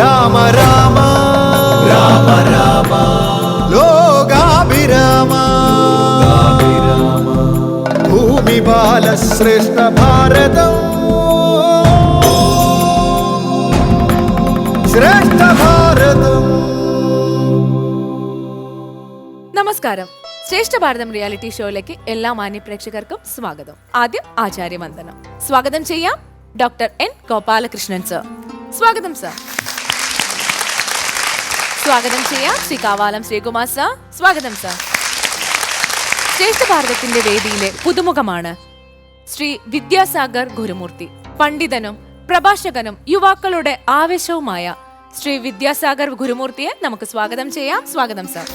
രാമ രാമ രാമ രാമ ലോകാഭിരാമ ഭൂമി ബാലശ്രേഷ്ഠ ഭാരതം ശ്രേഷ്ഠ ഭാരതം നമസ്കാരം ശ്രേഷ്ഠ ഭാരതം റിയാലിറ്റി ഷോയിലേക്ക് എല്ലാ മാന്യ പ്രേക്ഷകർക്കും സ്വാഗതം ആദ്യം ആചാര്യവന്ദനം സ്വാഗതം ചെയ്യാം ഡോക്ടർ എൻ ഗോപാലകൃഷ്ണൻ സർ സ്വാഗതം സർ സ്വാഗതം ചെയ്യാം. ശ്രീ കാവാലം ശ്രീകുമാർ സർ. സ്വാഗതം സർ. ശ്രേഷ്ഠ ഭാരതത്തിന്റെ വേദിയിലെ പുതുമുഖമാണ് ശ്രീ വിദ്യാസാഗർ ഗുരുമൂർത്തി. പണ്ഡിതനും പ്രഭാഷകനും യുവാക്കളുടെ ആവേശവുമായ ശ്രീ വിദ്യാസാഗർ ഗുരുമൂർത്തിയെ നമുക്ക് സ്വാഗതം ചെയ്യാം. സ്വാഗതം സർ.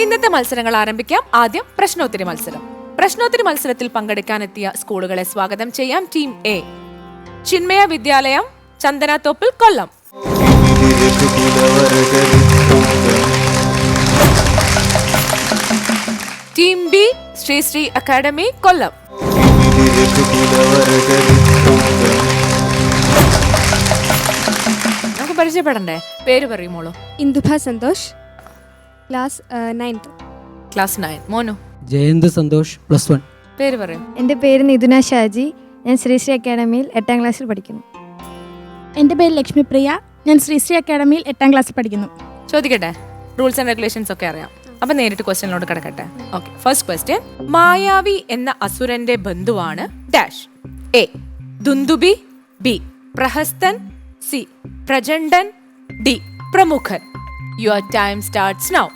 ഇന്നത്തെ മത്സരങ്ങൾ ആരംഭിക്കാം. ആദ്യം പ്രശ്നോത്തരി മത്സരം. പ്രശ്നോത്തരി മത്സരത്തിൽ പങ്കെടുക്കാനെത്തിയ സ്കൂളുകളെ സ്വാഗതം ചെയ്യാം. Team A. ചിന്മയ വിദ്യാലയം ചന്ദനത്തോപ്പിൽ Kollam. Team B Sri Sri Shri academy Kollam. നമുക്ക് പരിചയപ്പെടണ്ടേ? പേര് പറയുമോളൂ Indubha Santhosh class ninth class nine. Monu. Jayanth Santhosh plus one. പേര് പറയും. എന്റെ പേര് നിതുന ഷാജി. ഞാൻ ശ്രീശ്രീ അക്കാഡമിയിൽ എട്ടാം ക്ലാസ്സിൽ പഠിക്കുന്നു. എന്റെ പേര് ലക്ഷ്മിപ്രിയ. ഞാൻ ശ്രീശ്രീ അക്കാഡമിയിൽ എട്ടാം ക്ലാസ്സിൽ പഠിക്കുന്നു. ചോദിക്കട്ടെ? റൂൾസ് ആൻഡ് റെഗുലേഷൻസ് ഒക്കെ അറിയാം. അപ്പൊ നേരിട്ട് ക്വസ്റ്റിനോട് കിടക്കട്ടെ. ഓക്കെ ഫസ്റ്റ് ക്വസ്റ്റ്യൻ മായാവി എന്ന അസുരന്റെ ബന്ധുവാണ് dash A Dundubhi. B Prahasthan. C Prachandan D Pramukhan. Your time starts now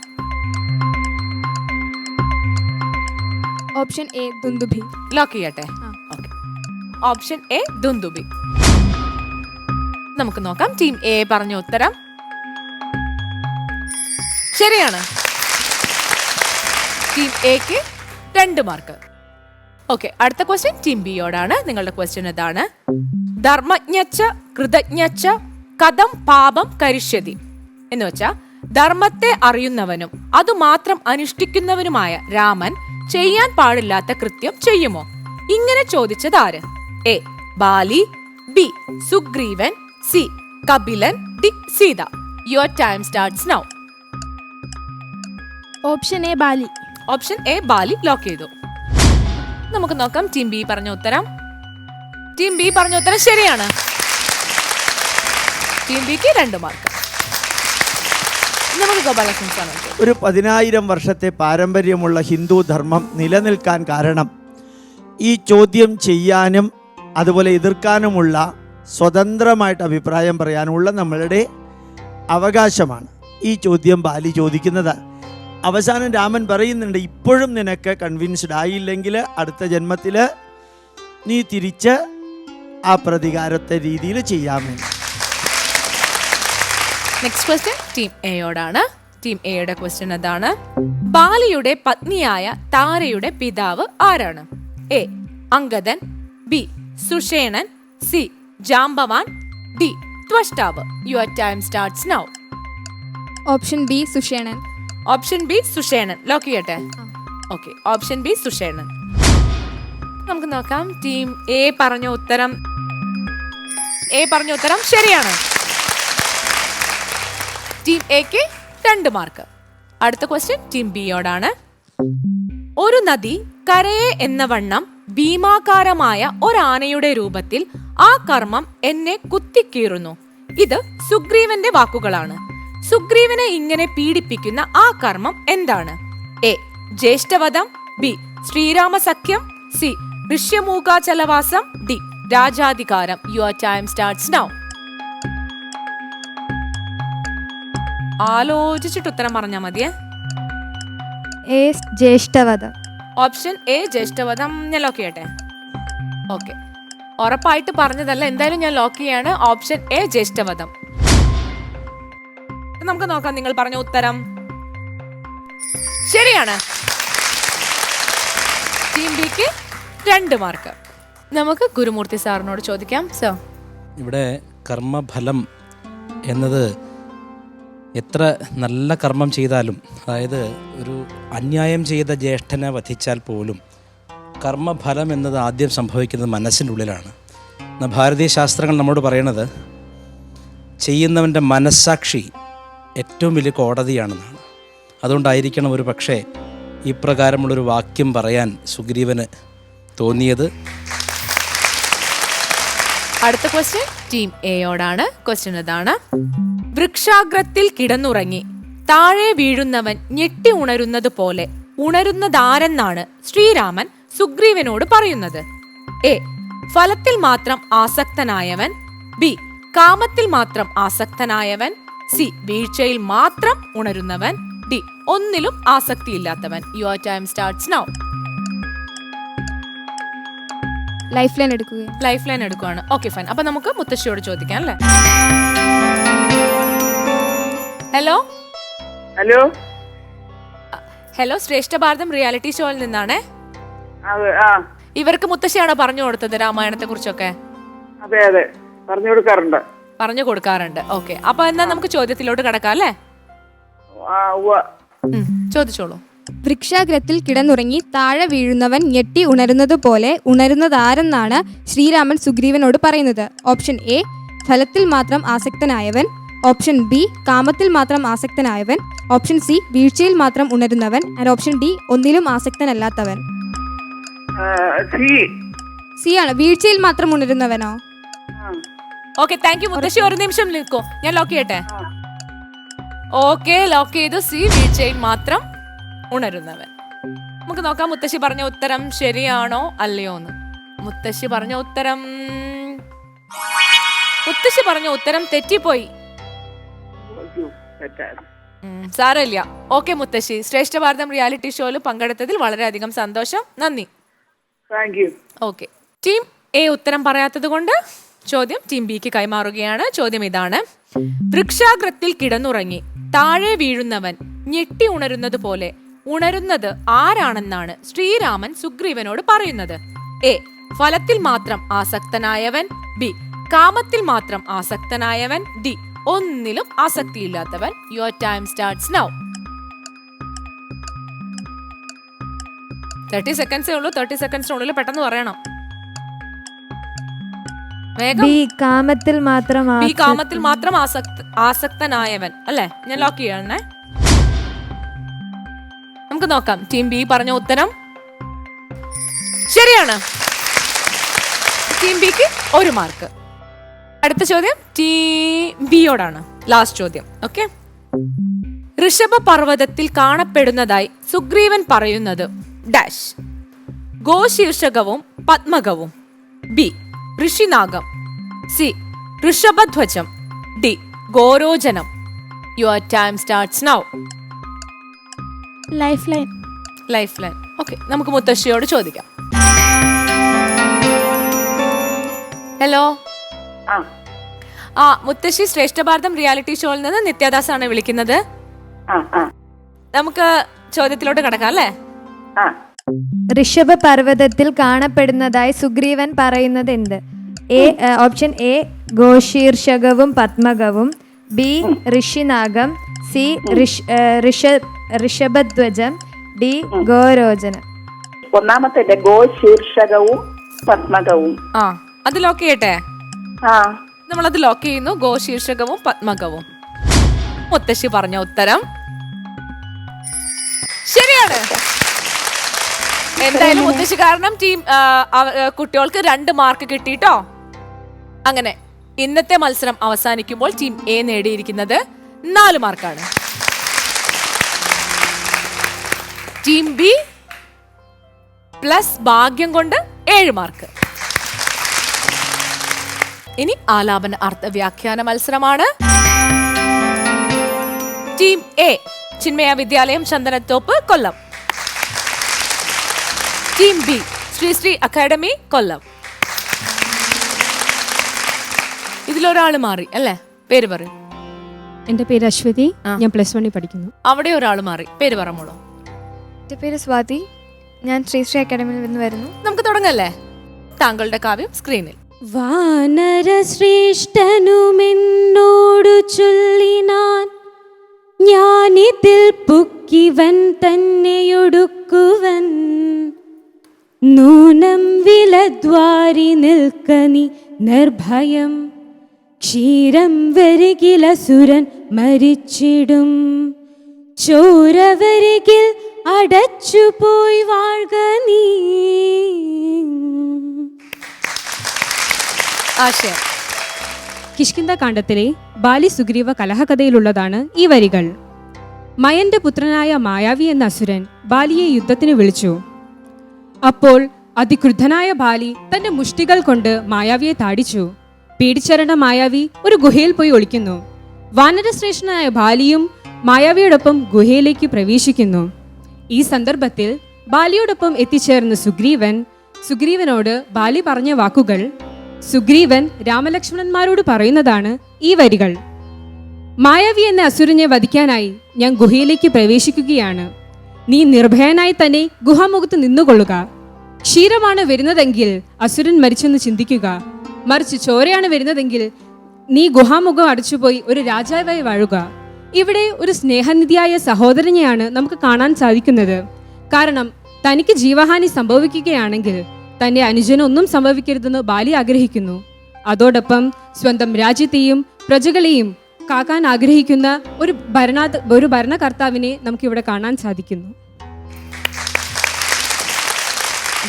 option A Dundubhi. Lock ചെയ്യട്ടെ. Option A Dundubhi. നമുക്ക് നോക്കാം ടീം എ പറഞ്ഞ ഉത്തരം. ശരിയാണ്. ടീം എക്ക് രണ്ട് മാർക്ക്. ഓക്കെ അടുത്ത ക്വസ്റ്റ്യൻ ടീം ബിയോടാണ്. നിങ്ങളുടെ ക്വസ്റ്റ്യൻ ഇതാണ്. ധർമ്മജ്ഞച്ച കൃതജ്ഞച്ച കഥം പാപം കരിഷ്യതി എന്ന് വെച്ചാൽ ധർമ്മത്തെ അറിയുന്നവനും അതുമാത്രം അനുഷ്ഠിക്കുന്നവനുമായ രാമൻ ചെയ്യാൻ പാടില്ലാത്ത കൃത്യം ചെയ്യുമോ? ഇങ്ങനെ ചോദിച്ചത് ആര്? A. Bali B. Sugreevan C. Kapilan D. Seetha. Your time starts now option A Bali. Option A Bali lock ചെയ്തു. നമുക്ക് നോക്കാം ടീം ബി പറഞ്ഞ ഉത്തരം. ടീം ബി പറഞ്ഞ ഉത്തരം ശരിയാണ്. ടീം ബിക്ക് രണ്ട് മാർക്ക്. ഒരു പതിനായിരം വർഷത്തെ പാരമ്പര്യമുള്ള ഹിന്ദു ധർമ്മം നിലനിൽക്കാൻ കാരണം ഈ ചോദ്യം ചെയ്യാനും അതുപോലെ എതിർക്കാനുമുള്ള സ്വതന്ത്രമായിട്ട് അഭിപ്രായം പറയാനുമുള്ള നമ്മളുടെ അവകാശമാണ്. ഈ ചോദ്യം ബാലി ചോദിക്കുന്നത്. അവസാനം രാമൻ പറയുന്നുണ്ട് ഇപ്പോഴും നിനക്ക് കൺവിൻസ്ഡ് ആയില്ലെങ്കിൽ അടുത്ത ജന്മത്തിൽ നീ തിരിച്ച് ആ പ്രതികാരത്തെ രീതിയിൽ ചെയ്യാമെന്ന്. നെക്സ്റ്റ് ക്വസ്റ്റ്യൻ ടീം എയോടാണ് ടീം എയുടെ ക്വസ്റ്റ്യൻ അതാണ്. ബാലിയുടെ പത്നിയായ താരയുടെ പിതാവ് ആരാണ്? A Angadan. B Sushenan C Jambavan D Tvashtav. Your time starts now option B Sushenan. Option B Sushenan. Lock ചെയ്യട്ടെ? Okay option B Sushenan. നമുക്ക് നോക്കാം. ടീം എ പറഞ്ഞ ഉത്തരം. എ പറഞ്ഞ ഉത്തരം ശരിയാണ്. ടീം എക്ക് രണ്ട് മാർക്ക് അടുത്ത ക്വസ്റ്റ്യൻ ടീം ബിയോടാണ് ഒരു നദി കരയെ എന്ന വണ്ണം ഭീമാകാരമായ ഒരാനയുടെ രൂപത്തിൽ ആ കർമ്മം എന്നെ കുത്തിക്കീറുന്നു. ഇത് സുഗ്രീവന്റെ വാക്കുകളാണ്. സുഗ്രീവനെ ഇങ്ങനെ പീഡിപ്പിക്കുന്ന ആ കർമ്മം എന്താണ്? എ. ജ്യേഷ്ഠവധം ബി. ശ്രീരാമ സഖ്യം സി. ഋഷ്യമൂകാചലവാസം D. രാജാധികാരം. Your time starts now. ആലോചിച്ചിട്ട് ഉത്തരം പറഞ്ഞാൽ മതിയേ. ജ്യേഷ്ഠവധം. ഓപ്ഷൻ എ ജ്യേഷ്ഠവധം. ഞാൻ ലോക്ക് ചെയ്യട്ടെ? ഓക്കെ ഉറപ്പായിട്ട് പറഞ്ഞതല്ല എന്തായാലും ഞാൻ ലോക്ക് ചെയ്യാണ്. ഓപ്ഷൻ എ ജ്യേഷ്ഠവധം. നമുക്ക് നോക്കാം നിങ്ങൾ പറഞ്ഞ ഉത്തരം. ശരിയാണ്. ടീം ബിക്ക് രണ്ട് മാർക്ക് നമുക്ക് ഗുരുമൂർത്തി സാറിനോട് ചോദിക്കാം സർ ഇവിടെ കർമ്മഫലം എന്നത് എത്ര നല്ല കർമ്മം ചെയ്താലും അതായത് ഒരു അന്യായം ചെയ്ത ജ്യേഷ്ഠനെ വധിച്ചാൽ പോലും കർമ്മഫലം എന്നത് ആദ്യം സംഭവിക്കുന്നത് മനസ്സിന്റെ ഉള്ളിലാണ്. ഭാരതീയ ശാസ്ത്രങ്ങൾ നമ്മോട് പറയണത് ചെയ്യുന്നവന്റെ മനസ്സാക്ഷി ഏറ്റവും വലിയ കോടതിയാണെന്നാണ്. അതുകൊണ്ടായിരിക്കണം ഒരു പക്ഷേ ഇപ്രകാരമുള്ളൊരു വാക്യം പറയാൻ സുഗ്രീവന് തോന്നിയത്. അടുത്ത ക്വസ്റ്റ്യൻ ടീം എയോടാണ് ക്വസ്റ്റ്യൻ ഇതാണ്. വൃക്ഷാഗ്രത്തിൽ കിടന്നുറങ്ങി. താഴെ വീഴുന്നവൻ ഞെട്ടി ഉണരുന്നത് പോലെ ഉണരുന്നതാരെന്നാണ് ശ്രീരാമൻ സുഗ്രീവനോട് പറയുന്നത്. എ ഫലത്തിൽ മാത്രം ആസക്തനായവൻ. ബി കാമത്തിൽ മാത്രം ആസക്തനായവൻ. സി വീഴ്ചയിൽ മാത്രം ഉണരുന്നവൻ. ഡി ഒന്നിലും ആസക്തിയില്ലാത്തവൻ. Your time starts now life line എടുക്കുക ലൈഫ് ലൈൻ എടുക്കുകയാണ് ഓക്കെ ഫൈൻ അപ്പൊ നമുക്ക് മുത്തശ്ശിയോട് ചോദിക്കാം അല്ലേ? ഹലോ ഹലോ ഹലോ ശ്രേഷ്ഠ ഭാരതം റിയാലിറ്റി ഷോയിൽ നിന്നാണേ? അതെ ആ. ഇവർക്ക് മുത്തശ്ശിയാണോ പറഞ്ഞു കൊടുത്തത് രാമായണത്തെ കുറിച്ചൊക്കെ? അതെ അതെ. പറഞ്ഞു കൊടുക്കാറുണ്ട്. പറഞ്ഞു കൊടുക്കാറുണ്ട്. ഓക്കെ അപ്പൊ എന്നാ നമുക്ക് ചോദ്യത്തിലോട്ട് കിടക്കാം അല്ലേ? ആ ഉവ്വ. ഉം, ചോദിച്ചോളൂ. വൃക്ഷാഗ്രത്തിൽ കിടന്നുറങ്ങി താഴെ വീഴുന്നവൻ ഞെട്ടി ഉണരുന്നതുപോലെ ഉണരുന്നതാരെന്നാണ് ശ്രീരാമൻ സുഗ്രീവനോട് പറയുന്നത്. ഓപ്ഷൻ എ ഫലത്തിൽ മാത്രം ആസക്തനായവൻ. ഓപ്ഷൻ ബി കാമത്തിൽ മാത്രം ആസക്തനായവൻ. ഓപ്ഷൻ സി വീഴ്ചയിൽ മാത്രം ഉണരുന്നവൻ. ആൻഡ് ഓപ്ഷൻ ഡി ഒന്നിലും ആസക്തനല്ലാത്തവൻ. സി. സി ആണ്. വീഴ്ചയിൽ മാത്രം ഉണരുന്നവനോ? ഓക്കെ താങ്ക് യു മുത്തശ്ശി. ഒരു നിമിഷം നിൽക്കോ. ഞാൻ ലോക്ക് ചെയ്യട്ടെ. ഓക്കെ ലോക്ക് ചെയ്തു. സി വീഴ്ചയിൽ മാത്രം ഉണരുന്നവൻ. നമുക്ക് നോക്കാം മുത്തശ്ശി പറഞ്ഞ ഉത്തരം ശരിയാണോ അല്ലയോ എന്ന്. മുത്തശ്ശി പറഞ്ഞ ഉത്തരം മുത്തശ്ശി പറഞ്ഞ ഉത്തരം തെറ്റിപ്പോയി. സാരമില്ല. ഓക്കെ മുത്തശ്ശി ശ്രേഷ്ഠ ഭാരതം റിയാലിറ്റി ഷോയിൽ പങ്കെടുത്തതിൽ വളരെയധികം സന്തോഷം. നന്ദി. ഓക്കെ. ടീം എ ഉത്തരം പറയാത്തത് കൊണ്ട് ചോദ്യം ടീം ബിക്ക് കൈമാറുകയാണ്. ചോദ്യം ഇതാണ്. വൃക്ഷാഗ്രത്തിൽ കിടന്നുറങ്ങി താഴെ വീഴുന്നവൻ ഞെട്ടി ഉണരുന്നത് പോലെ ഉണരുന്നത് ആരാണെന്നാണ് ശ്രീരാമൻ സുഗ്രീവനോട് പറയുന്നത്. എ. ഫലത്തിൽ മാത്രം ആസക്തനായവൻ. ബി. കാമത്തിൽ മാത്രം ആസക്തനായവൻ. ഡി. ഒന്നിലും ആസക്തിയില്ലാത്തവൻ. Your time starts now thirty സെക്കൻഡ്സേ ഉള്ളൂ. തേർട്ടി സെക്കൻഡ്സിനുള്ളിൽ പെട്ടെന്ന് പറയണം. കാമത്തിൽ മാത്രം ബി. കാമത്തിൽ മാത്രം ആസക്ത ആസക്തനായവൻ. അല്ലേ? ഞാൻ ലോക്ക് ചെയ്യണേ. നമുക്ക് നോക്കാം. ടീം ബി പറഞ്ഞ ഉത്തരം? ശരിയാണ്. ടീം ബിക്ക് ഒരു മാർക്ക്. അടുത്ത ചോദ്യം ടീം ബിയോടാണ്. ലാസ്റ്റ് ചോദ്യം. ഓക്കെ ഋഷഭ പർവതത്തിൽ കാണപ്പെടുന്നതായി സുഗ്രീവൻ പറയുന്നത് ഡാഷ്. ഗോശീർഷകവും പത്മകവും. ബി ഋഷിനാഗം. സി ഋഷഭധ്വജം. D ഗോരോജനം. Your time starts now life line life line okay നമുക്ക് മുത്തശ്ശിയോട് ചോദിക്കാം. ഹലോ ആ. ആ മുത്തശ്ശി ശ്രേഷ്ഠ ഭാരതം റിയാലിറ്റി ഷോയിൽ നിന്ന് നിത്യദാസ് ആണ് വിളിക്കുന്നത്. ആ ആ. നമുക്ക് ചോദ്യത്തിലോട്ട് കിടക്കാം അല്ലേ? ആ. ഋഷഭ പർവതത്തിൽ കാണപ്പെടുന്നതായി സുഗ്രീവൻ പറയുന്നത് എന്ത്? എ ഓപ്ഷൻ എ ഗോശീർഷകവും പത്മകവും. ബി ഋഷിനാഗം സി ഋഷ ഋഷഭധ്വജം ഡി ഗോരോചനം. ഒന്നാമത്തെ ഗോ ശീർഷകവും പത്മകവും. ആ അത് ലോക്ക് ചെയ്യട്ടെ? നമ്മൾ അത് ലോക്ക് ചെയ്യുന്നു ഗോശീർഷകവും പത്മകവും. മുത്തശ്ശി പറഞ്ഞ ഉത്തരം. ശരിയാണ്. എന്തായാലും മുത്തശ്ശി കാരണം ടീം കുട്ടികൾക്ക് രണ്ട് മാർക്ക് കിട്ടിട്ടോ? അങ്ങനെ. ഇന്നത്തെ മത്സരം അവസാനിക്കുമ്പോൾ ടീം എ നേടിയിരിക്കുന്നത് നാല് മാർക്കാണ്. ടീം ബി പ്ലസ് ഭാഗ്യം കൊണ്ട് ഏഴ് മാർക്ക്. ഇനി ആലാപന അർത്ഥ വ്യാഖ്യാന മത്സരമാണ്. Team A Chinmaya Vidyalayam Chandanathope Kollam. Team B Sree Sree academy Kollam. ഇതിലൊരാൾ മാറി അല്ലേ? പേര് പറ എന്റെ പേര് അശ്വതി ഞാൻ പ്ലസ് വണ്ണിൽ പഠിക്കുന്നു. അവിടെ ഒരാൾ മാറി പേര് പറമോളൂ എന്റെ പേര് സ്വാതി ഞാൻ ശ്രീശ്രീ അക്കാഡമിയിൽ നിന്ന് വരുന്നു. നമുക്ക് തുടങ്ങല്ലേ? താങ്കളുടെ കാവ്യം സ്ക്രീനിൽ. വാനരശ്രേഷ്ഠനുമെന്നോടു ചൊല്ലിനാൻ ഞാനിതിൽ പുക്കിവൻ തന്നെയൊടുക്കുവൻ. നൂനം വിലദ്വാരി നിൽക്കനി നിർഭയം. ക്ഷീരം വരികില സുരൻ മരിച്ചിടും. ചോര വരികിൽ അടച്ചു പോയി വാഴ്ക നീ. കിഷ്കിന്ദ കാണ്ഡത്തിലെ ബാലി സുഗ്രീവ കലഹകഥയിലുള്ളതാണ് ഈ വരികൾ. മയന്റെ പുത്രനായ മായാവി എന്ന അസുരൻ ബാലിയെ യുദ്ധത്തിന് വിളിച്ചു. അപ്പോൾ അതിക്രുദ്ധനായ ബാലി തന്റെ മുഷ്ടികൾ കൊണ്ട് മായാവിയെ താടിച്ചു. പേടിച്ചരണ്ട മായാവി ഒരു ഗുഹയിൽ പോയി ഒളിക്കുന്നു. വാനരശ്രേഷ്ഠനായ ബാലിയും മായാവിയോടൊപ്പം ഗുഹയിലേക്ക് പ്രവേശിക്കുന്നു. ഈ സന്ദർഭത്തിൽ ബാലിയോടൊപ്പം എത്തിച്ചേർന്ന സുഗ്രീവൻ സുഗ്രീവനോട് ബാലി പറഞ്ഞ വാക്കുകൾ സുഗ്രീവൻ രാമലക്ഷ്മണന്മാരോട് പറയുന്നതാണ് ഈ വരികൾ. മായാവി എന്ന അസുരനെ വധിക്കാനായി ഞാൻ ഗുഹയിലേക്ക് പ്രവേശിക്കുകയാണ്. നീ നിർഭയനായി തന്നെ ഗുഹാമുഖത്ത് നിന്നുകൊള്ളുക. ക്ഷീരമാണ് വരുന്നതെങ്കിൽ അസുരൻ മരിച്ചെന്ന് ചിന്തിക്കുക. മറിച്ച് ചോരയാണ് വരുന്നതെങ്കിൽ നീ ഗുഹാമുഖം അടച്ചുപോയി ഒരു രാജാവായി വാഴുക. ഇവിടെ ഒരു സ്നേഹനിധിയായ സഹോദരനെയാണ് നമുക്ക് കാണാൻ സാധിക്കുന്നത്. കാരണം തനിക്ക് ജീവഹാനി സംഭവിക്കുകയാണെങ്കിൽ തന്റെ അനുജനൊന്നും സംഭവിക്കരുതെന്ന് ബാലി ആഗ്രഹിക്കുന്നു. അതോടൊപ്പം സ്വന്തം രാജ്യത്തെയും പ്രജകളെയും കാക്കാൻ ആഗ്രഹിക്കുന്ന ഒരു ഭരണാ ഒരു ഭരണകർത്താവിനെ നമുക്കിവിടെ കാണാൻ സാധിക്കുന്നു.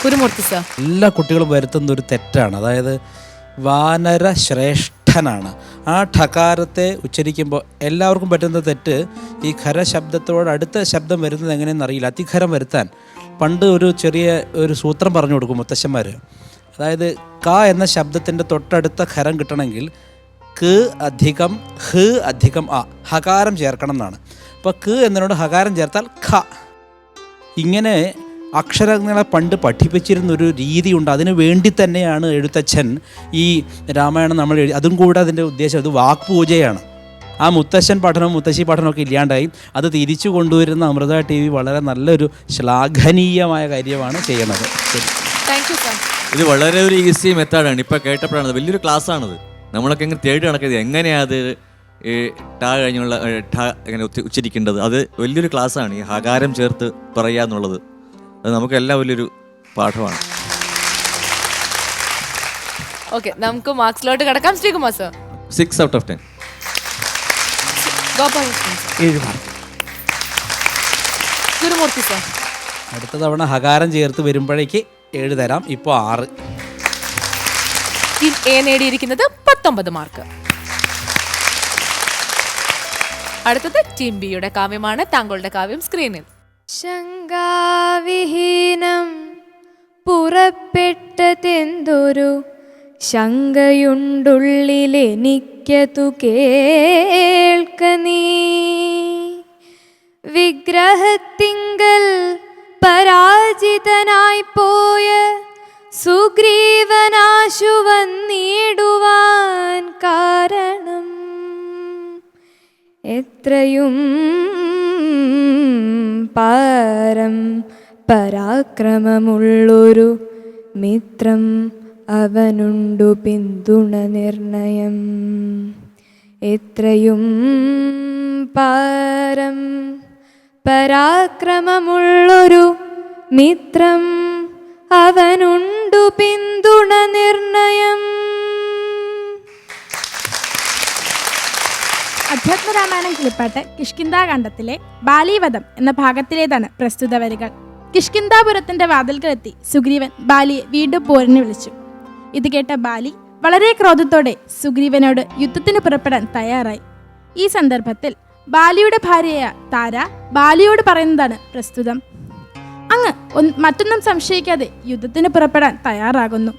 ഗുരുമൂർത്തി സർ. എല്ലാ കുട്ടികളും വരുത്തുന്ന ഒരു തെറ്റാണ്. അതായത് വാനര ശ്രേഷ്ഠനാണ് ആ ഠകാരത്തെ ഉച്ചരിക്കുമ്പോൾ എല്ലാവർക്കും പറ്റുന്ന തെറ്റ് ഈ ഖര ശബ്ദത്തോട് അടുത്ത ശബ്ദം വരുന്നത് എങ്ങനെയെന്ന് അറിയില്ല. അതിഖരം വരുത്താൻ. പണ്ട് ഒരു ചെറിയ ഒരു സൂത്രം പറഞ്ഞു കൊടുക്കും മുത്തശ്ശന്മാർ അതായത് ക എന്ന ശബ്ദത്തിന്റെ തൊട്ടടുത്ത ഖരം കിട്ടണമെങ്കിൽ ക് അധികം ഹ് അധികം അ ഹകാരം ചേർക്കണം എന്നാണ്. അപ്പോൾ ക് എന്നതിനോട് ഹകാരം ചേർത്താൽ ഖ. ഇങ്ങനെ അക്ഷരങ്ങളെ പണ്ട് പഠിപ്പിച്ചിരുന്ന ഒരു രീതിയുണ്ട്. അതിന് വേണ്ടി തന്നെയാണ് എഴുത്തച്ഛൻ ഈ രാമായണം നമ്മൾ എഴുതി അതും കൂടെ അതിന്റെ ഉദ്ദേശം അത് വാക്പൂജയാണ്. ആ മുത്തശ്ശൻ പഠനം മുത്തശ്ശി പഠനമൊക്കെ ഇല്ലാണ്ടായി. അത് തിരിച്ചു കൊണ്ടുവരുന്ന അമൃത ടി വി വളരെ നല്ലൊരു ശ്ലാഘനീയമായ കാര്യമാണ് ചെയ്യണത്. ശരി. താങ്ക് യു സർ ഇത് വളരെ ഒരു ഈസി മെത്തേഡാണ്. ഇപ്പോൾ കേട്ടപ്പോഴാണ് വലിയൊരു ക്ലാസ് ആണത് നമ്മളൊക്കെ ഇങ്ങനെ തേടി നടക്കുന്നത് എങ്ങനെയാ അത് ഈ ട കഴിഞ്ഞുള്ള ടാ എങ്ങനെ ഉച്ചരിക്കേണ്ടത്? അത് വലിയൊരു ക്ലാസ്സാണ്. ഈ ഹകാരം ചേർത്ത് പറയുക എന്നുള്ളത്. അത് നമുക്കെല്ലാം വലിയൊരു പാഠമാണ്. ഓക്കെ നമുക്ക് മാർക്സിലോട്ട് കിടക്കാം. Sreekumar sir. Six out of ten Gopalakrishnan sir. ഏഴ് മാർക്ക്. ഗുരുമൂർത്തി സർ. അടുത്ത തവണ ഹകാരം ചേർത്ത് വരുമ്പോഴേക്ക് ഏഴ് തരാം. ഇപ്പോൾ ആറ്. ടീം എ നേടിയിരിക്കുന്നത് പത്തൊമ്പത് മാർക്ക്. അടുത്തത് ടീം ബിയുടെ കാവ്യമാണ്. താങ്കളുടെ കാവ്യം സ്ക്രീനിൽ ശങ്കാവിഹീനം പുറപ്പെട്ടതെന്തൊരു ശങ്കയുണ്ടുള്ളിലെനിക്കതു കേൾക്ക നീ വിഗ്രഹത്തിങ്കൽ പരാജിതനായി പോയ സുഗ്രീവനാശു വന്നിടുവാൻ കാരണം എത്രയും പാരം പരാക്രമമുള്ളൊരു മിത്രം അവനുണ്ടു പിന്തുണ നിർണയം. എത്രയും പാരം പരാക്രമമുള്ളൊരു മിത്രം അവനുണ്ടു പിന്തുണ നിർണയം. അധ്യാത്മരാമായണം കിളിപ്പാട്ട് കിഷ്കിന്താകാന്ഡത്തിലെ ബാലീവധം എന്ന ഭാഗത്തിലേതാണ് പ്രസ്തുത വരികൾ. കിഷ്കിന്താപുരത്തിന്റെ വാതിൽക്കലെത്തി സുഗ്രീവൻ ബാലിയെ വീണ്ടും പോരിന് വിളിച്ചു. ഇത് കേട്ട ബാലി വളരെ ക്രോധത്തോടെ സുഗ്രീവനോട് യുദ്ധത്തിന് പുറപ്പെടാൻ തയ്യാറായി. ഈ സന്ദർഭത്തിൽ ബാലിയുടെ ഭാര്യയായ താര ബാലിയോട് പറയുന്നതാണ് പ്രസ്തുതം. അങ്ങ് മറ്റൊന്നും സംശയിക്കാതെ യുദ്ധത്തിന് പുറപ്പെടാൻ തയ്യാറാകുന്നു.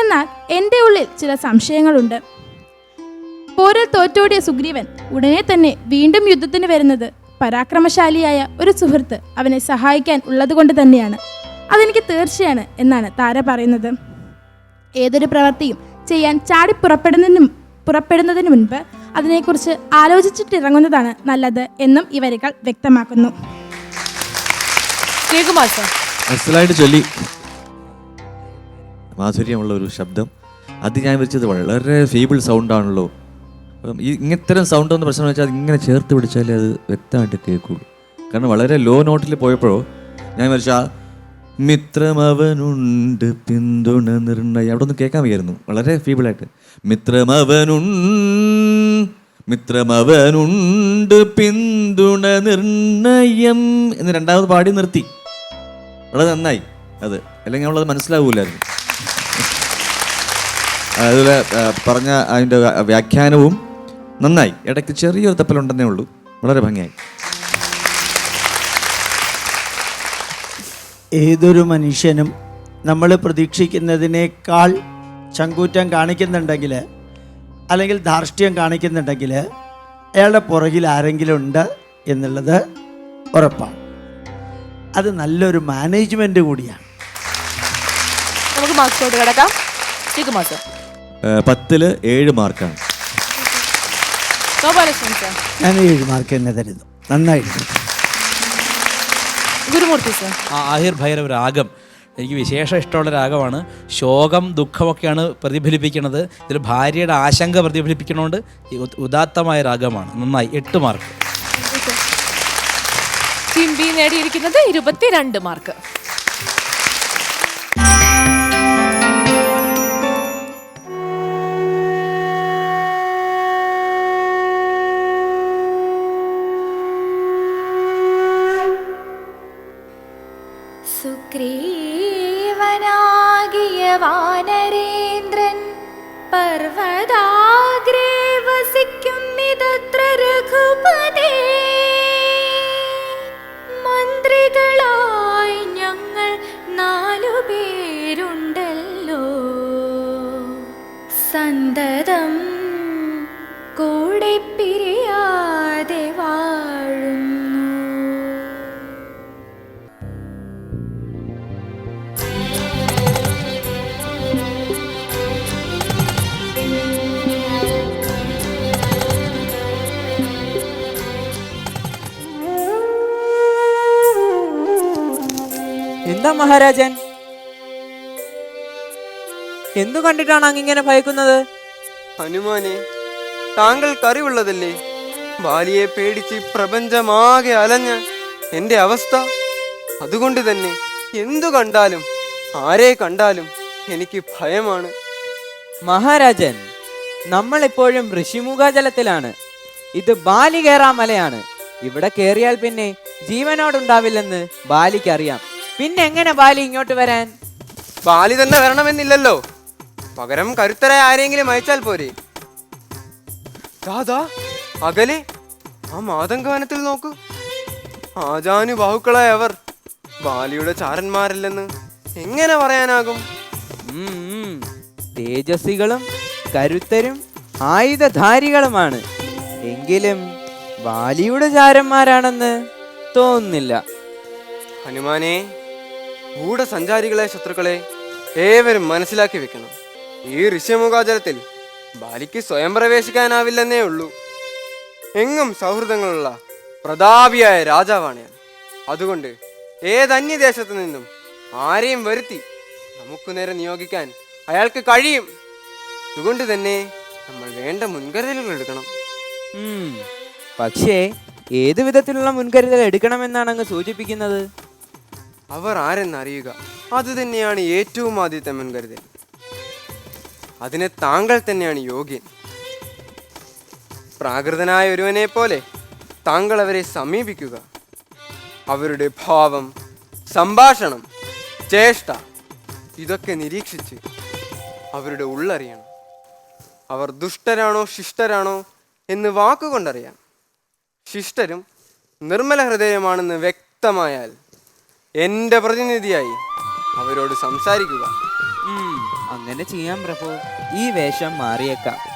എന്നാൽ എന്റെ ഉള്ളിൽ ചില സംശയങ്ങളുണ്ട്. പോരിൽ തോറ്റോടിയ സുഗ്രീവൻ ഉടനെ തന്നെ വീണ്ടും യുദ്ധത്തിന് വരുന്നത് പരാക്രമശാലിയായ ഒരു സുഹൃത്ത് അവനെ സഹായിക്കാൻ ഉള്ളതുകൊണ്ട് തന്നെയാണ്. അതെനിക്ക് തീർച്ചയാണ് എന്നാണ് താര പറയുന്നത്. ഏതൊരു പ്രവൃത്തിയും ചെയ്യാൻ ചാടി പുറപ്പെടുന്നതിനും പുറപ്പെടുന്നതിന് മുൻപ് അതിനെക്കുറിച്ച് ആലോചിച്ചിട്ടിറങ്ങുന്നതാണ് നല്ലത് എന്നും ഇവരുകൾ വ്യക്തമാക്കുന്നു. ചൊല്ലി. മാധുര്യമുള്ള ഒരു ശബ്ദം. അത് ഞാൻ വെച്ചത് വളരെ ഫീബിൾ സൗണ്ടാണല്ലോ ഈ ഇങ്ങനത്തരം സൗണ്ട് വന്ന പ്രശ്നം വെച്ചാൽ ഇങ്ങനെ ചേർത്ത് പിടിച്ചാലേ അത് വ്യക്തമായിട്ട് കേൾക്കുള്ളൂ. കാരണം വളരെ ലോ നോട്ടിൽ പോയപ്പോഴോ ഞാൻ വിചാരിച്ചാൽ മിത്രമവനുണ്ട് പിന്തുണ നിർണയം. അവിടെ ഒന്ന് കേൾക്കാൻ വയ്യായിരുന്നു. വളരെ ഫീബിളായിട്ട് മിത്രമവനുണ്ട് മിത്രമവനുണ്ട് പിന്തുണ നിർണയം എന്ന് രണ്ടാമത് പാടി നിർത്തി. വളരെ നന്നായി. അത്. അല്ലെങ്കിൽ നമ്മളത് മനസ്സിലാവൂലായിരുന്നു. അതുപോലെ പറഞ്ഞ അതിന്റെ വ്യാഖ്യാനവും നന്നായി. ഇടയ്ക്ക് ചെറിയൊരു തപ്പലുണ്ടെന്നേ ഉള്ളൂ. വളരെ ഭംഗിയായി. ഏതൊരു മനുഷ്യനും നമ്മൾ പ്രതീക്ഷിക്കുന്നതിനേക്കാൾ ചങ്കൂറ്റം കാണിക്കുന്നുണ്ടെങ്കിൽ അല്ലെങ്കിൽ ധാർഷ്ട്യം കാണിക്കുന്നുണ്ടെങ്കിൽ അയാളുടെ പുറകിൽ ആരെങ്കിലും ഉണ്ട് എന്നുള്ളത് ഉറപ്പാണ്. അത് നല്ലൊരു മാനേജ്മെന്റ് കൂടിയാണ്. നമുക്ക് മാർക്സോട്ട് കിടക്കാം. പത്തിൽ ഏഴ് മാർക്കാണ്. ഞാൻ ഏഴ് മാർക്ക് തന്നെ തരുന്നു. നന്നായിട്ട് ഗുരുമൂർത്തി സർ ആ ആഹിർ ഭൈരവ് രാഗം. എനിക്ക് വിശേഷം ഇഷ്ടമുള്ള രാഗമാണ്. ശോകം ദുഃഖമൊക്കെയാണ് പ്രതിഫലിപ്പിക്കുന്നത്. ഇതിൽ ഭാര്യയുടെ ആശങ്ക പ്രതിഫലിപ്പിക്കണോണ്ട് ഉദാത്തമായ രാഗമാണ്. നന്നായി. എട്ട് മാർക്ക്. ടീം ബി നേടിയിരിക്കുന്നത് ഇരുപത്തിരണ്ട് മാർക്ക്. കൂടെ പിരിയാതെ വാഴുന്നു. എന്താ മഹാരാജൻ? എന്തു കണ്ടിട്ടാണ് അങ്ങിങ്ങനെ ഭയക്കുന്നത്? ഹനുമാനെ താങ്കൾക്കറിവുള്ളതല്ലേ ബാലിയെ പേടിച്ച് പ്രപഞ്ചമാകെ അലഞ്ഞ എന്റെ അവസ്ഥ അതുകൊണ്ട് തന്നെ എന്തു കണ്ടാലും ആരെ കണ്ടാലും എനിക്ക് ഭയമാണ്. മഹാരാജൻ നമ്മൾ ഇപ്പോഴും ഋഷിമുഖജലത്തിലാണ് ഇത് ബാലി കയറാ മലയാണ്. ഇവിടെ കയറിയാൽ പിന്നെ ജീവനോടുണ്ടാവില്ലെന്ന് ബാലിക്ക് അറിയാം പിന്നെ എങ്ങനെ ബാലി ഇങ്ങോട്ട് വരാൻ? ബാലി തന്നെ വരണമെന്നില്ലല്ലോ. പകരം കരുത്തരായ ആരെങ്കിലും അയച്ചാൽ പോരെ? ദാദാ അകലെ? ആ മാതങ്കവനത്തിൽ നോക്കൂ. ആജാനുബാഹുക്കളായ അവർ ബാലിയുടെ ചാരന്മാരല്ലെന്ന് എങ്ങനെ പറയാനാകും? ഉം. കരുത്തരും ആയുധധാരികളുമാണ്. എങ്കിലും ബാലിയുടെ ചാരന്മാരാണെന്ന് തോന്നുന്നില്ല. ഹനുമാനെ ഗൂഢസഞ്ചാരികളെ ശത്രുക്കളെ ഏവരും മനസ്സിലാക്കി വെക്കണം. ഈ ഋഷ്യമുഖാചലത്തിൽ ബാലിക്ക് സ്വയം പ്രവേശിക്കാനാവില്ലെന്നേ ഉള്ളൂ. എങ്ങും സൗഹൃദങ്ങളുള്ള പ്രതാപിയായ രാജാവാണ് ഞാൻ. അതുകൊണ്ട് ഏതന്യദേശത്തു നിന്നും ആരെയും വരുത്തി നമുക്ക് നേരെ നിയോഗിക്കാൻ അയാൾക്ക് കഴിയും. അതുകൊണ്ട് തന്നെ നമ്മൾ വേണ്ട മുൻകരുതലുകൾ എടുക്കണം. പക്ഷേ ഏതു വിധത്തിലുള്ള മുൻകരുതൽ എടുക്കണമെന്നാണ് അങ്ങ് സൂചിപ്പിക്കുന്നത്? അവർ ആരെന്നറിയുക? അത് തന്നെയാണ് ഏറ്റവും ആദ്യത്തെ മുൻകരുതൽ. അതിന് താങ്കൾ തന്നെയാണ് യോഗ്യൻ. പ്രാകൃതനായ ഒരുവനെ പോലെ താങ്കൾ അവരെ സമീപിക്കുക. അവരുടെ ഭാവം സംഭാഷണം ചേഷ്ട ഇതൊക്കെ നിരീക്ഷിച്ച് അവരുടെ ഉള്ളറിയണം. അവർ ദുഷ്ടരാണോ ശിഷ്ടരാണോ എന്ന് വാക്കുകൊണ്ടറിയാം ശിഷ്ടരും നിർമ്മല ഹൃദയമാണെന്ന് വ്യക്തമായാൽ എന്റെ പ്രതിനിധിയായി അവരോട് സംസാരിക്കുക. അങ്ങനെ ചെയ്യാം പ്രഭു. ഈ വേഷം മാറിയേക്കാം.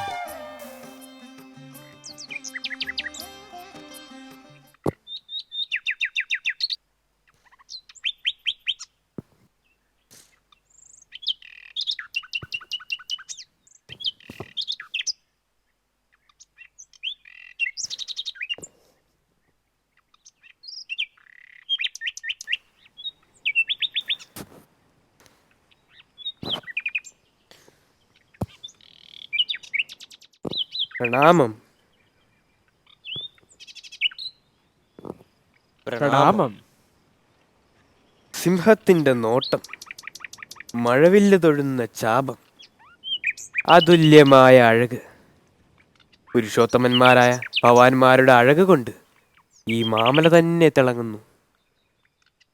പ്രണാമം. പ്രണാമം സിംഹത്തിന്റെ നോട്ടം. മഴവില്ല് തൊഴുന്ന ചാപം. അതുല്യമായ അഴക്. പുരുഷോത്തമന്മാരായ ഭവാന്മാരുടെ അഴക് കൊണ്ട് ഈ മാമല തന്നെ തിളങ്ങുന്നു.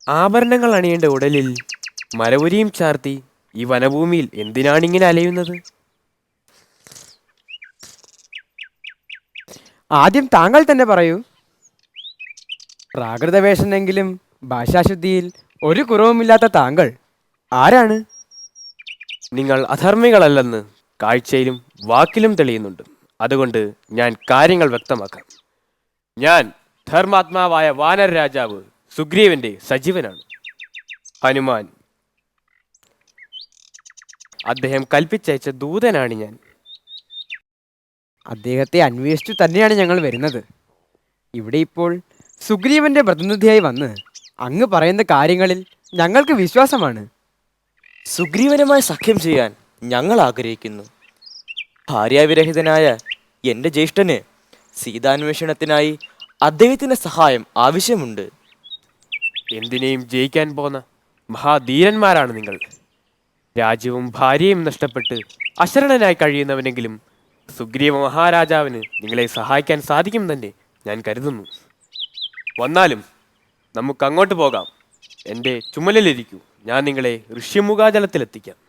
ആഭരണങ്ങൾ അണിയേണ്ട ഉടലിൽ മരവുരിയും ചാർത്തി ഈ വനഭൂമിയിൽ എന്തിനാണിങ്ങനെ അലയുന്നത്? ആദ്യം താങ്കൾ തന്നെ പറയൂ. പ്രാകൃത വേഷനെങ്കിലും ഭാഷാശുദ്ധിയിൽ ഒരു കുറവുമില്ലാത്ത താങ്കൾ ആരാണ്? നിങ്ങൾ അധർമ്മികളല്ലെന്ന് കാഴ്ചയിലും വാക്കിലും തെളിയുന്നുണ്ട്. അതുകൊണ്ട് ഞാൻ കാര്യങ്ങൾ വ്യക്തമാക്കാം. ഞാൻ ധർമാത്മാവായ വാനര രാജാവ് സുഗ്രീവന്റെ സജീവനാണ്. ഹനുമാൻ. അദ്ദേഹം കൽപ്പിച്ചയച്ച ദൂതനാണ് ഞാൻ. അദ്ദേഹത്തെ അന്വേഷിച്ചു തന്നെയാണ് ഞങ്ങൾ വരുന്നത്. ഇവിടെ ഇപ്പോൾ സുഗ്രീവന്റെ പ്രതിനിധിയായി വന്ന് അങ്ങ് പറയുന്ന കാര്യങ്ങളിൽ ഞങ്ങൾക്ക് വിശ്വാസമാണ്. സുഗ്രീവനുമായി സഖ്യം ചെയ്യാൻ ഞങ്ങൾ ആഗ്രഹിക്കുന്നു. ഭാര്യാവിരഹിതനായ എന്റെ ജ്യേഷ്ഠന് സീതാന്വേഷണത്തിനായി അദ്ദേഹത്തിന്റെ സഹായം ആവശ്യമുണ്ട്. എന്തിനേയും ജയിക്കാൻ പോന്ന മഹാധീരന്മാരാണ് നിങ്ങൾ. രാജ്യവും ഭാര്യയും നഷ്ടപ്പെട്ട് അശരണനായി കഴിയുന്നവനെങ്കിലും സുഗ്രീവ മഹാരാജാവിന് നിങ്ങളെ സഹായിക്കാൻ സാധിക്കും തന്നെ ഞാൻ കരുതുന്നു. വന്നാലും നമുക്ക് അങ്ങോട്ട് പോകാം. എന്റെ ചുമലിലിരിക്കൂ. ഞാൻ നിങ്ങളെ ഋഷ്യമുഖാജലത്തിലെത്തിക്കാം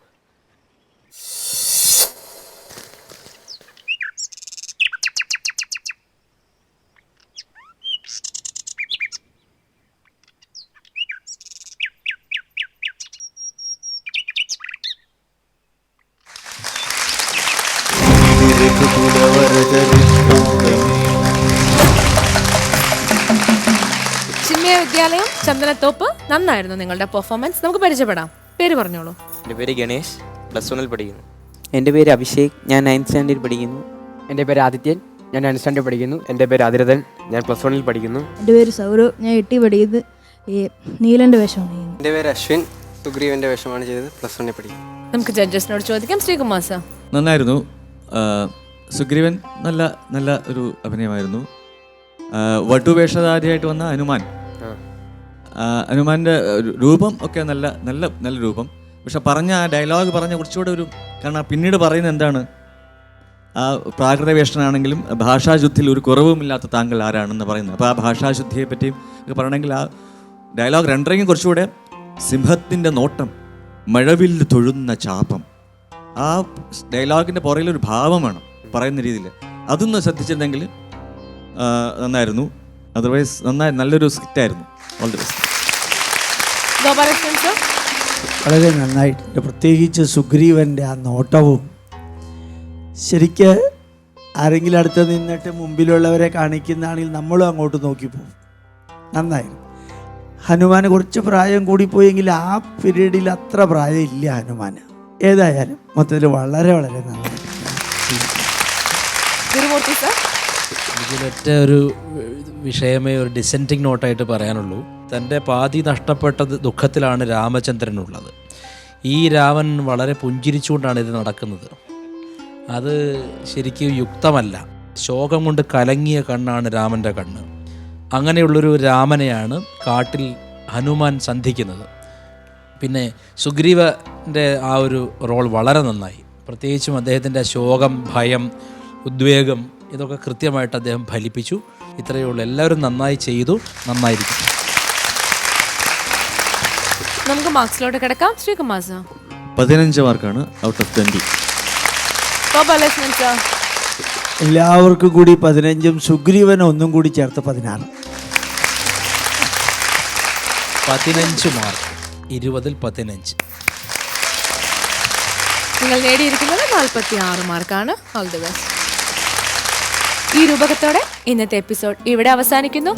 നന്നായിരുന്നു നിങ്ങളുടെ പെർഫോമൻസ് നമുക്ക് പരിചയപ്പെടാം. പേര് പറഞ്ഞോളൂ. എന്റെ പേര് ഗണേഷ്. പ്ലസ് വണ്ണിൽ പഠിക്കുന്നു. എന്റെ പേര് അഭിഷേക്. ഞാൻ നയൻത് സ്റ്റാൻഡേർഡ് പഠിക്കുന്നു. എന്റെ പേര് ആദിത്യൻ. ഞാൻ നയൻത് സ്റ്റാൻഡേർഡ് പഠിക്കുന്നു. എന്റെ പേര് അതിരഥൻ. ഞാൻ പ്ലസ് വണ്ണിൽ പഠിക്കുന്നു. എന്റെ പേര് സൗരവ്. ഞാൻ എട്ടി പഠിക്കുന്നത് ഈ നീലന്റെ വേഷമാണ് എന്റെ പേര് അശ്വിൻ. സുഗ്രീവന്റെ വേഷമാണ് ചെയ്തത്. പ്ലസ് വണ്ണിൽ പഠിക്കുന്നു. നമുക്ക് ജഡ്ജസിനോട് ചോദിക്കാം. ശ്രീകുമാർ സാർ. നന്നായിരുന്നു. സുഗ്രീവൻ നല്ല നല്ല ഒരു അഭിനയമായിരുന്നു. വട്ടുവേഷധാരിയായിട്ട് വന്ന ഹനുമാൻ. ഹനുമാന്റെ രൂപം ഒക്കെ നല്ല നല്ല നല്ല രൂപം. പക്ഷെ പറഞ്ഞ ആ ഡയലോഗ് പറഞ്ഞ കുറച്ചുകൂടെ ഒരു കാരണം പിന്നീട് പറയുന്നത് എന്താണ്? ആ പ്രാകൃത വേഷനാണെങ്കിലും ഭാഷാശുദ്ധിയിൽ ഒരു കുറവുമില്ലാത്ത താങ്കൾ ആരാണെന്ന് പറയുന്നത്. അപ്പോൾ ആ ഭാഷാശുദ്ധിയെ പറ്റിയും ഒക്കെ പറയണമെങ്കിൽ ആ ഡയലോഗ് രണ്ടരയും കുറച്ചുകൂടെ സിംഹത്തിന്റെ നോട്ടം മഴവിൽ തൊഴുന്ന ചാപം. ആ ഡയലോഗിന്റെ പുറയിലൊരു ഭാവം വേണം പറയുന്ന രീതിയിൽ. അതൊന്ന് ശ്രദ്ധിച്ചിരുന്നെങ്കിൽ നന്നായിരുന്നു. അതർവൈസ് നന്നായി നല്ലൊരു സ്ക്രിപ്റ്റായിരുന്നു all the best. Gopalakrishnan sir വളരെ നന്നായിട്ടുണ്ട് പ്രത്യേകിച്ച് സുഗ്രീവന്റെ ആ നോട്ടവും. ശരിക്ക് ആരെങ്കിലും അടുത്ത് നിന്നിട്ട് മുമ്പിലുള്ളവരെ കാണിക്കുന്നതാണെങ്കിൽ നമ്മളും അങ്ങോട്ട് നോക്കി പോകും. നന്നായിരുന്നു ഹനുമാന് കുറച്ച് പ്രായം കൂടിപ്പോയെങ്കിൽ ആ പീരീഡിൽ അത്ര പ്രായം ഇല്ല ഹനുമാന്. ഏതായാലും മൊത്തത്തിൽ വളരെ വളരെ നന്നായി. ഇതിലൊറ്റ ഒരു വിഷയമേ ഒരു ഡിസെന്റിങ് നോട്ടായിട്ട് പറയാനുള്ളൂ. തന്റെ പാതി നഷ്ടപ്പെട്ട ദുഃഖത്തിലാണ് രാമചന്ദ്രനുള്ളത്. ഈ രാമൻ വളരെ പുഞ്ചിരിച്ചുകൊണ്ടാണ് ഇത് നടക്കുന്നത്. അത് ശരിക്കും യുക്തമല്ല. ശോകം കൊണ്ട് കലങ്ങിയ കണ്ണാണ് രാമന്റെ കണ്ണ്. അങ്ങനെയുള്ളൊരു രാമനെയാണ് കാട്ടിൽ ഹനുമാൻ സന്ധിക്കുന്നത്. പിന്നെ സുഗ്രീവന്റെ ആ ഒരു റോൾ വളരെ നന്നായി. പ്രത്യേകിച്ചും അദ്ദേഹത്തിന്റെ ശോകം ഭയം ഉദ്വേഗം ഇതൊക്കെ കൃത്യമായിട്ട് അദ്ദേഹം ഫലിപ്പിച്ചു. ഇത്രയേ ഉള്ളൂ. എല്ലാവരും നന്നായി ചെയ്തു. നന്നായിരിക്കും. നമുക്ക് മാർക്സിലോട്ട് കിടക്കാം. ശ്രീകുമാർ സാർ. പതിനഞ്ച് മാർക്കാണ് ഔട്ട് ഓഫ് ട്വന്റി എല്ലാവർക്കും കൂടി പതിനഞ്ചും സുഗ്രീവൻ ഒന്നും കൂടി ചേർത്ത് പതിനാറ്. പതിനഞ്ച് മാർക്ക്. ഇരുപതിൽ പതിനഞ്ച്. നിങ്ങൾ നേടിയിരിക്കുന്നത് നാൽപ്പത്തി ആറ് മാർക്കാണ്. ഓൾ ദി ബെസ്റ്റ് ഈ രൂപകത്തോടെ ഇന്നത്തെ എപ്പിസോഡ് ഇവിടെ അവസാനിക്കുന്നു.